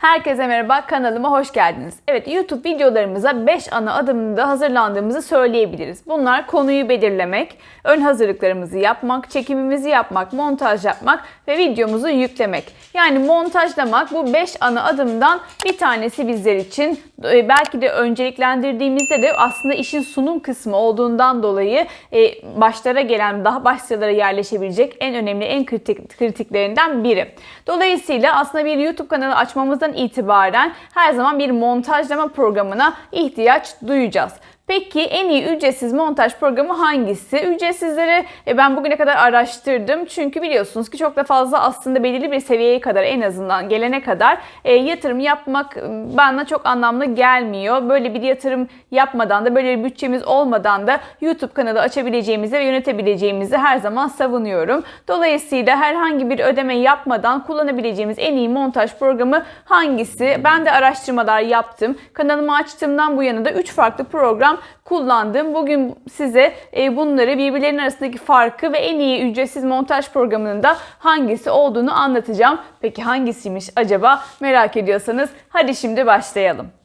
Herkese merhaba, kanalıma hoş geldiniz. Evet, YouTube videolarımıza 5 ana adımda hazırlandığımızı söyleyebiliriz. Bunlar konuyu belirlemek, ön hazırlıklarımızı yapmak, çekimimizi yapmak, montaj yapmak ve videomuzu yüklemek. Yani montajlamak bu 5 ana adımdan bir tanesi bizler için. E, Belki de önceliklendirdiğimizde de aslında işin sunum kısmı olduğundan dolayı e, başlara gelen, daha baş sıralara yerleşebilecek en önemli, en kritik, kritiklerinden biri. Dolayısıyla aslında bir YouTube kanalı açmamızdan itibaren her zaman bir montajlama programına ihtiyaç duyacağız. Peki en iyi ücretsiz montaj programı hangisi? Ücretsizleri e, ben bugüne kadar araştırdım. Çünkü biliyorsunuz ki çok da fazla aslında belirli bir seviyeye kadar en azından gelene kadar e, yatırım yapmak e, bana çok anlamlı gelmiyor. Böyle bir yatırım yapmadan da böyle bir bütçemiz olmadan da YouTube kanalı açabileceğimizi ve yönetebileceğimizi her zaman savunuyorum. Dolayısıyla herhangi bir ödeme yapmadan kullanabileceğimiz en iyi montaj programı hangisi? Ben de araştırmalar yaptım. Kanalımı açtığımdan bu yana da 3 farklı program kullandım. Bugün size e, bunları birbirlerinin arasındaki farkı ve en iyi ücretsiz montaj programının da hangisi olduğunu anlatacağım. Peki hangisiymiş acaba merak ediyorsanız hadi şimdi başlayalım.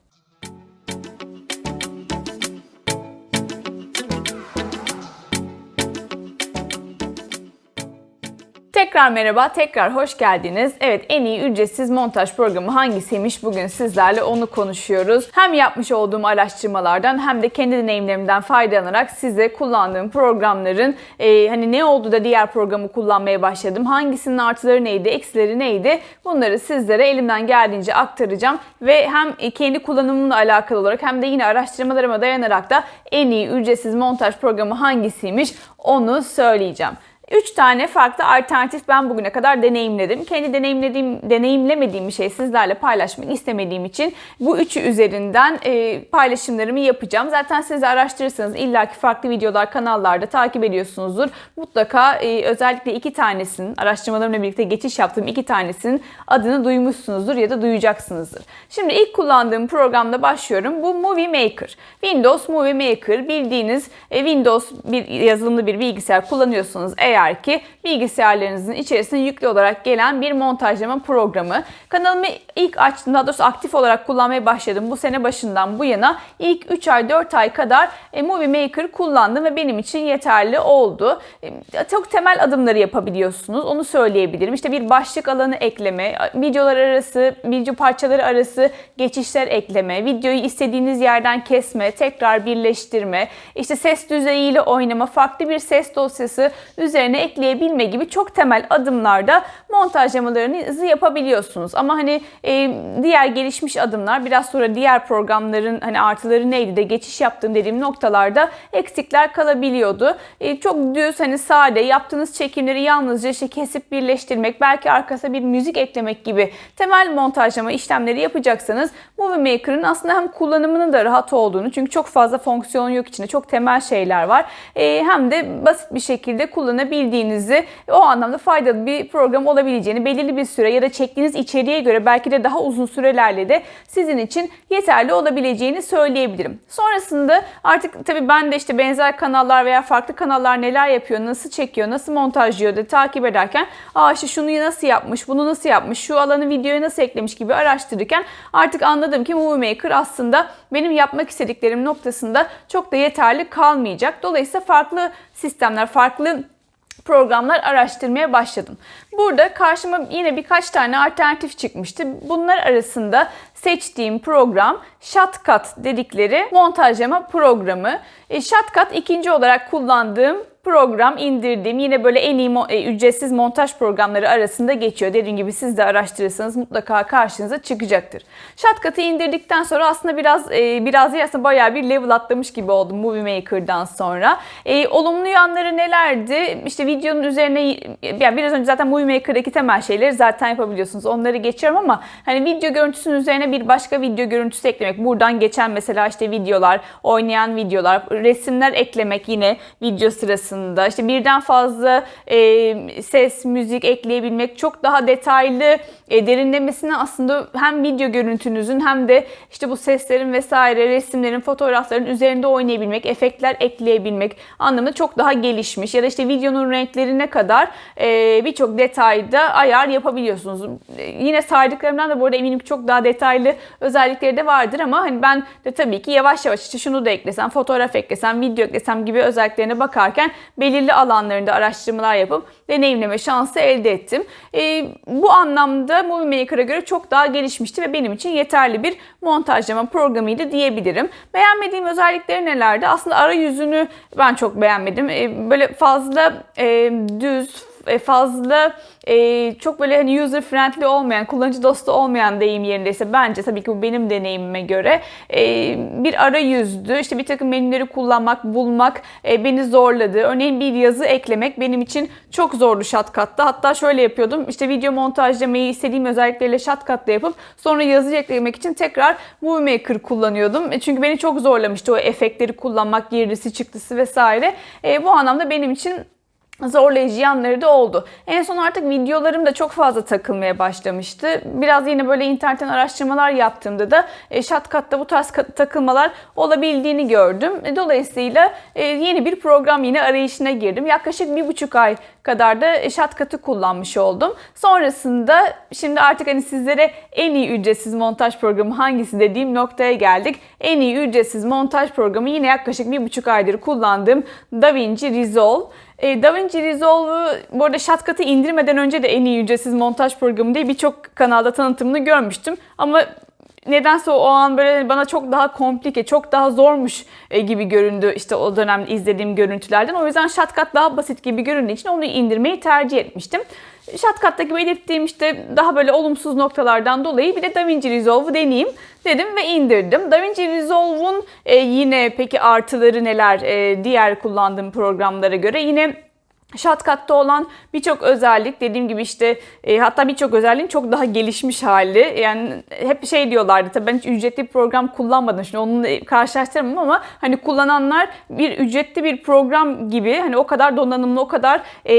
Tekrar merhaba, tekrar hoş geldiniz. Evet, en iyi ücretsiz montaj programı hangisiymiş bugün sizlerle onu konuşuyoruz. Hem yapmış olduğum araştırmalardan hem de kendi deneyimlerimden faydalanarak size kullandığım programların e, hani ne oldu da diğer programı kullanmaya başladım, hangisinin artıları neydi, eksileri neydi bunları sizlere elimden geldiğince aktaracağım ve hem kendi kullanımımla alakalı olarak hem de yine araştırmalarıma dayanarak da en iyi ücretsiz montaj programı hangisiymiş onu söyleyeceğim. 3 tane farklı alternatif ben bugüne kadar deneyimledim. Kendi deneyimlediğim, deneyimlemediğim bir şey sizlerle paylaşmak istemediğim için bu üçü üzerinden e, paylaşımlarımı yapacağım. Zaten siz araştırırsanız illaki farklı videolar kanallarda takip ediyorsunuzdur. Mutlaka e, özellikle iki tanesinin araştırmalarımla birlikte geçiş yaptığım iki tanesinin adını duymuşsunuzdur ya da duyacaksınızdır. Şimdi ilk kullandığım programda başlıyorum. Bu Movie Maker. Windows Movie Maker bildiğiniz e, Windows bir yazılımlı bir bilgisayar kullanıyorsunuz eğer eğer ki bilgisayarlarınızın içerisine yüklü olarak gelen bir montajlama programı. Kanalımı ilk açtım, daha doğrusu aktif olarak kullanmaya başladım. Bu sene başından bu yana ilk 3 ay 4 ay kadar e, Movie Maker kullandım ve benim için yeterli oldu. E, çok temel adımları yapabiliyorsunuz. Onu söyleyebilirim. İşte bir başlık alanı ekleme, videolar arası, video parçaları arası geçişler ekleme, videoyu istediğiniz yerden kesme, tekrar birleştirme, işte ses düzeyiyle oynama, farklı bir ses dosyası üzerine üzerine ekleyebilme gibi çok temel adımlarda montajlamalarınızı yapabiliyorsunuz. Ama hani e, diğer gelişmiş adımlar biraz sonra diğer programların hani artıları neydi de geçiş yaptığım dediğim noktalarda eksikler kalabiliyordu. E, çok düz hani sade yaptığınız çekimleri yalnızca işte kesip birleştirmek belki arkasına bir müzik eklemek gibi temel montajlama işlemleri yapacaksanız Movie Maker'ın aslında hem kullanımının da rahat olduğunu çünkü çok fazla fonksiyon yok içinde çok temel şeyler var. E, hem de basit bir şekilde kullanabildiğinizi o anlamda faydalı bir program olabileceğini belirli bir süre ya da çektiğiniz içeriğe göre belki de daha uzun sürelerle de sizin için yeterli olabileceğini söyleyebilirim. Sonrasında artık tabii ben de işte benzer kanallar veya farklı kanallar neler yapıyor, nasıl çekiyor, nasıl montajlıyor da takip ederken aa işte şunu nasıl yapmış, bunu nasıl yapmış, şu alanı videoya nasıl eklemiş gibi araştırırken artık anladım ki Movie Maker aslında benim yapmak istediklerim noktasında çok da yeterli kalmayacak. Dolayısıyla farklı sistemler, farklı programlar araştırmaya başladım. Burada karşıma yine birkaç tane alternatif çıkmıştı. Bunlar arasında seçtiğim program Shotcut dedikleri montajlama programı. E, Shotcut ikinci olarak kullandığım program indirdim. Yine böyle en iyi mo- e, ücretsiz montaj programları arasında geçiyor. Dediğim gibi siz de araştırırsanız mutlaka karşınıza çıkacaktır. Shotcut'ı indirdikten sonra aslında biraz e, biraz değil aslında bayağı bir level atlamış gibi oldum Movie Maker'dan sonra. E, olumlu yanları nelerdi? İşte videonun üzerine yani biraz önce zaten Movie Maker'daki temel şeyleri zaten yapabiliyorsunuz. Onları geçiyorum ama hani video görüntüsünün üzerine bir başka video görüntüsü eklemek. Buradan geçen mesela işte videolar, oynayan videolar, resimler eklemek yine video sırasında aslında. İşte birden fazla e, ses, müzik ekleyebilmek çok daha detaylı e, derinlemesine aslında hem video görüntünüzün hem de işte bu seslerin vesaire resimlerin, fotoğrafların üzerinde oynayabilmek, efektler ekleyebilmek anlamında çok daha gelişmiş. Ya da işte videonun renklerine kadar e, birçok detayda ayar yapabiliyorsunuz. E, yine saydıklarımdan da bu arada eminim ki çok daha detaylı özellikleri de vardır ama hani ben de tabii ki yavaş yavaş işte şunu da eklesem, fotoğraf eklesem, video eklesem gibi özelliklerine bakarken belirli alanlarında araştırmalar yapıp deneyimleme şansı elde ettim. E, bu anlamda Movie Maker'a göre çok daha gelişmişti ve benim için yeterli bir montajlama programıydı diyebilirim. Beğenmediğim özellikleri nelerdi? Aslında arayüzünü ben çok beğenmedim. E, böyle fazla e, düz, e, fazla e, çok böyle hani user friendly olmayan, kullanıcı dostu olmayan deyim yerindeyse bence tabii ki bu benim deneyimime göre e, bir arayüzdü. İşte bir takım menüleri kullanmak, bulmak e, beni zorladı. Örneğin bir yazı eklemek benim için çok zordu Shotcut'ta. Hatta şöyle yapıyordum. İşte video montajlamayı istediğim özelliklerle Shotcut'ta yapıp sonra yazı eklemek için tekrar Movie Maker kullanıyordum. E, çünkü beni çok zorlamıştı o efektleri kullanmak, girdisi çıktısı vesaire. E, bu anlamda benim için zorlayıcı yanları da oldu. En son artık videolarım da çok fazla takılmaya başlamıştı. Biraz yine böyle internetten araştırmalar yaptığımda da e, Shotcut'ta bu tarz takılmalar olabildiğini gördüm. E, dolayısıyla e, yeni bir program yine arayışına girdim. Yaklaşık bir buçuk ay kadar da Shotcut'ı kullanmış oldum. Sonrasında şimdi artık hani sizlere en iyi ücretsiz montaj programı hangisi dediğim noktaya geldik. En iyi ücretsiz montaj programı yine yaklaşık bir buçuk aydır kullandığım DaVinci Resolve. E, DaVinci Resolve'u bu arada Shotcut'ı indirmeden önce de en iyi ücretsiz montaj programı diye birçok kanalda tanıtımını görmüştüm. Ama nedense o an böyle bana çok daha komplike, çok daha zormuş e, gibi göründü işte o dönem izlediğim görüntülerden. O yüzden Shotcut daha basit gibi göründüğü için onu indirmeyi tercih etmiştim. Shotcut'taki belirttiğim işte daha böyle olumsuz noktalardan dolayı bir de DaVinci Resolve'u deneyeyim dedim ve indirdim. DaVinci Resolve'un e, yine peki artıları neler e, diğer kullandığım programlara göre yine Shotcut'ta olan birçok özellik dediğim gibi işte e, hatta birçok özelliğin çok daha gelişmiş hali. Yani hep şey diyorlardı tabii ben hiç ücretli bir program kullanmadım. Şimdi onunla karşılaştıramam ama hani kullananlar bir ücretli bir program gibi hani o kadar donanımlı, o kadar e,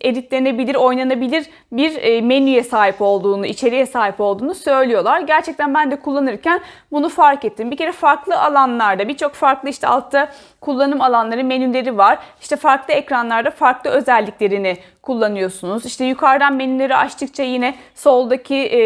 editlenebilir, oynanabilir bir e, menüye sahip olduğunu, içeriğe sahip olduğunu söylüyorlar. Gerçekten ben de kullanırken bunu fark ettim. Bir kere farklı alanlarda birçok farklı işte altta kullanım alanları, menüleri var. İşte farklı ekranlarda farklı özelliklerini kullanıyorsunuz. İşte yukarıdan menüleri açtıkça yine soldaki e,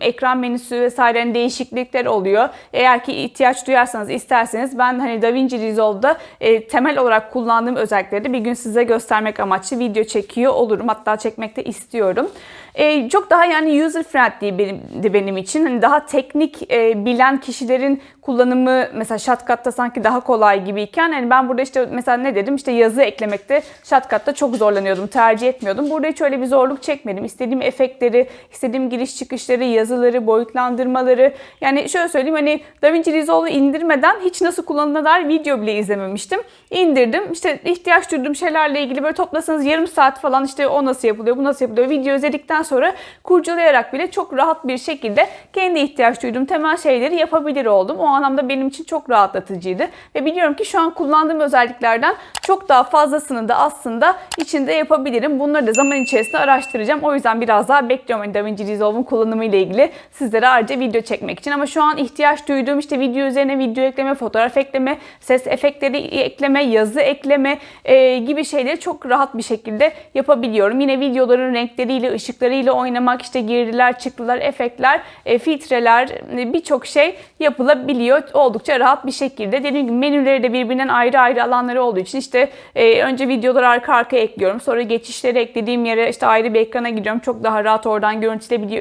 ekran menüsü vesairenin değişiklikler oluyor. Eğer ki ihtiyaç duyarsanız isterseniz ben hani DaVinci Resolve'da e, temel olarak kullandığım özellikleri de bir gün size göstermek amaçlı video çekiyor olurum. Hatta çekmek de istiyorum. E, çok daha yani user friendly benim, benim için. Hani daha teknik e, bilen kişilerin kullanımı mesela Shotcut'ta sanki daha kolay gibiyken yani ben burada işte mesela ne dedim işte yazı eklemekte Shotcut'ta çok zorlanıyordum. Tercih etmiyordum. Burada hiç öyle bir zorluk çekmedim. İstediğim efektleri, istediğim giriş çıkışları, yazıları, boyutlandırmaları yani şöyle söyleyeyim hani DaVinci Resolve'u indirmeden hiç nasıl kullanıldığına dair video bile izlememiştim. İndirdim. İşte ihtiyaç duyduğum şeylerle ilgili böyle toplasanız yarım saat falan işte o nasıl yapılıyor, bu nasıl yapılıyor video izledikten sonra kurcalayarak bile çok rahat bir şekilde kendi ihtiyaç duyduğum temel şeyleri yapabilir oldum. O anlamda benim için çok rahatlatıcıydı. Ve biliyorum ki şu an kullandığım özelliklerden çok daha fazlasını da aslında içinde yapabilirim. Bunları da zaman içerisinde araştıracağım. O yüzden biraz daha bekliyorum hani DaVinci Resolve'un kullanımı ile ilgili sizlere ayrıca video çekmek için. Ama şu an ihtiyaç duyduğum işte video üzerine video ekleme, fotoğraf ekleme, ses efektleri ekleme, yazı ekleme e, gibi şeyleri çok rahat bir şekilde yapabiliyorum. Yine videoların renkleriyle, ışıklarıyla oynamak, işte girdiler, çıktılar, efektler, e, filtreler, e, birçok şey yapılabiliyor oldukça rahat bir şekilde. Dediğim gibi menüleri de birbirinden ayrı ayrı alanları olduğu için işte e, önce videoları arka arkaya ekliyorum. Sonra geçişleri eklediğim yere işte ayrı bir ekrana gidiyorum. Çok daha rahat oradan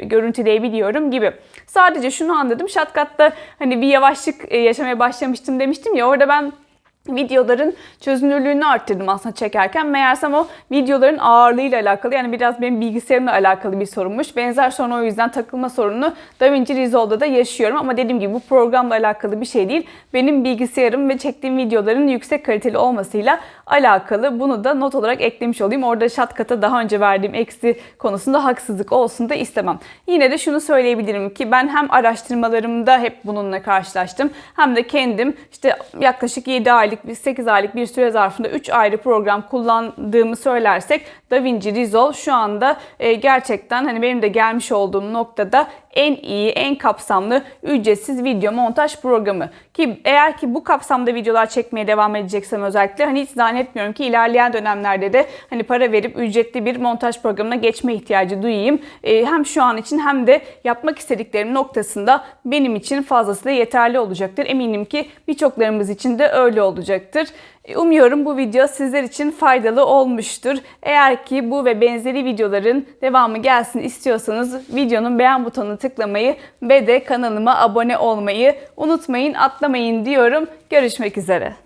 görüntüleyebiliyorum gibi. Sadece şunu anladım. Shotcut'ta hani bir yavaşlık e, yaşamaya başlamıştım demiştim ya orada ben videoların çözünürlüğünü arttırdım aslında çekerken. Meğersem o videoların ağırlığıyla alakalı yani biraz benim bilgisayarımla alakalı bir sorunmuş. Benzer sorun o yüzden takılma sorunu DaVinci Resolve'da da yaşıyorum ama dediğim gibi bu programla alakalı bir şey değil. Benim bilgisayarım ve çektiğim videoların yüksek kaliteli olmasıyla alakalı. Bunu da not olarak eklemiş olayım. Orada Shotcut'a daha önce verdiğim eksi konusunda haksızlık olsun da istemem. Yine de şunu söyleyebilirim ki ben hem araştırmalarımda hep bununla karşılaştım hem de kendim işte yaklaşık 7 aylık aylık, 8 aylık bir süre zarfında 3 ayrı program kullandığımı söylersek DaVinci Resolve şu anda e, gerçekten hani benim de gelmiş olduğum noktada en iyi, en kapsamlı ücretsiz video montaj programı. Ki eğer ki bu kapsamda videolar çekmeye devam edeceksem özellikle hani hiç zannetmiyorum ki ilerleyen dönemlerde de hani para verip ücretli bir montaj programına geçme ihtiyacı duyayım. E, hem şu an için hem de yapmak istediklerim noktasında benim için fazlasıyla yeterli olacaktır. Eminim ki birçoklarımız için de öyle olacaktır. E, Umuyorum bu video sizler için faydalı olmuştur. Eğer ki bu ve benzeri videoların devamı gelsin istiyorsanız videonun beğen butonuna tıklamayı ve de kanalıma abone olmayı unutmayın, atlamayın diyorum. Görüşmek üzere.